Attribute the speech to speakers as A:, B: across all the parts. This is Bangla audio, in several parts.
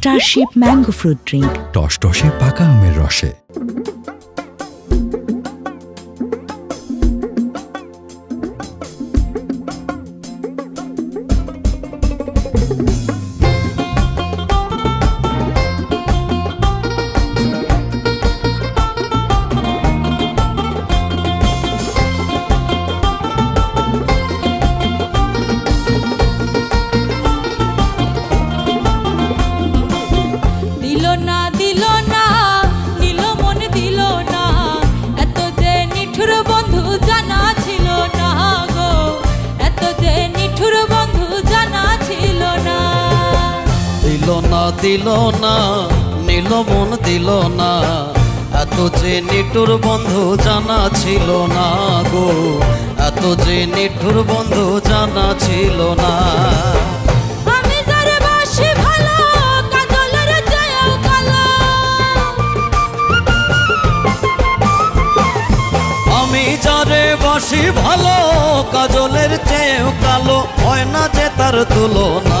A: স্টারশিপ ম্যাঙ্গো ফ্রুট ড্রিঙ্ক
B: টস টসে পাকা আমের রসে
C: না দিল না নীল মন দিল না। এত যে নিঠুর বন্ধু জানা ছিল না গো এত যে নিঠুর বন্ধু জানা ছিল না। আমি যারে বাসি ভালো কাজলের চেয়েও কালো।
D: চেয়েও কালো হয় না যে তার তুলনা।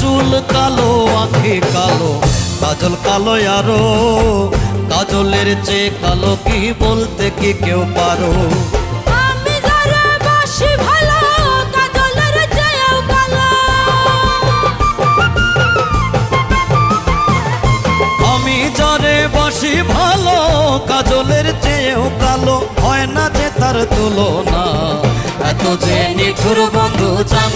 C: চুল কালো আঁখি কালো। কাজল কালো আরও কাজলের চেয়ে কালো কি বলতে কি কেউ পারো? আমি যারে বাসি ভালো কাজলের চেয়েও কালো।
D: হয় না যে তার তুলনা। এত যে নিঠুর বন্ধু জানা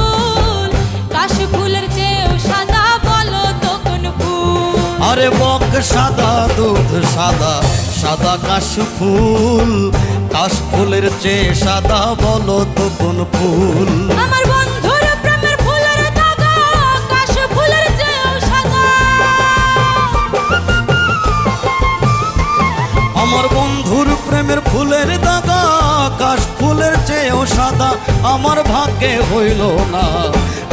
D: আরে বক সাদা দুধ সাদা সাদা কাশ ফুল কাশ ফুলের চেয়ে সাদা বলো তো কোন ফুল?
C: আমার বন্ধুর প্রেমের ফুলের দাগা কাশ ফুলের চেয়েও সাদা।
D: আমার বন্ধুর প্রেমের ফুলের দাগা কাশ চেয়েও সাদা আমার ভাগ্যে হইল না।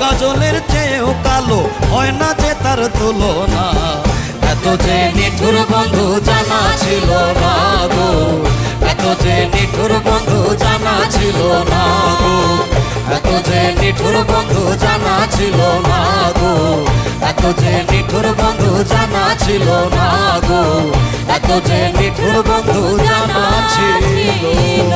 C: কাজলের চেয়েও কালো
D: হয় না যে তার তুলনা। এত যে নিঠুর বন্ধু জানা ছিল না এত যে নিঠুর বন্ধু জানা ছিল না এত যে নিঠুর বন্ধু জানা ছিল না এত যে নিঠুর বন্ধু জানা ছিল না এত যে নিঠুর বন্ধু জানা ছিল